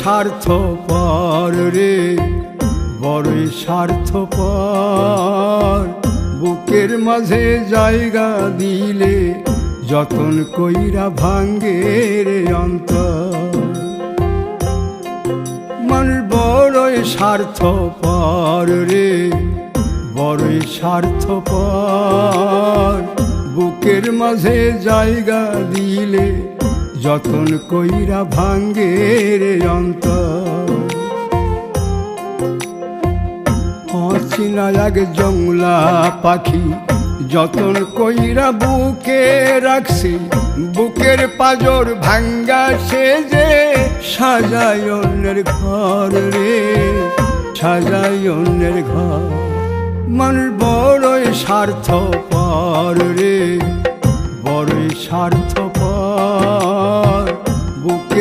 স্বার্থ পর রে, বড়ই স্বার্থ পর বুকের মাঝে জায়গা দিলে যতন কইরা ভাঙ্গে রে অন্তর। বড়ই স্বার্থ পর রে, বড়ই স্বার্থ পর বুকের মাঝে জায়গা দিলে যতন কইরা ভাঙ্গে রে অচিনা এক জংলা পাখি, যতন কইরা বুকে রাখছি, বুকের পাজর ভাঙ্গা সে যে অন্যের ঘর রে, সাজায় অন্যের ঘর। মানুষ বড়ই স্বার্থ পর রে, বড়ই স্বার্থ পর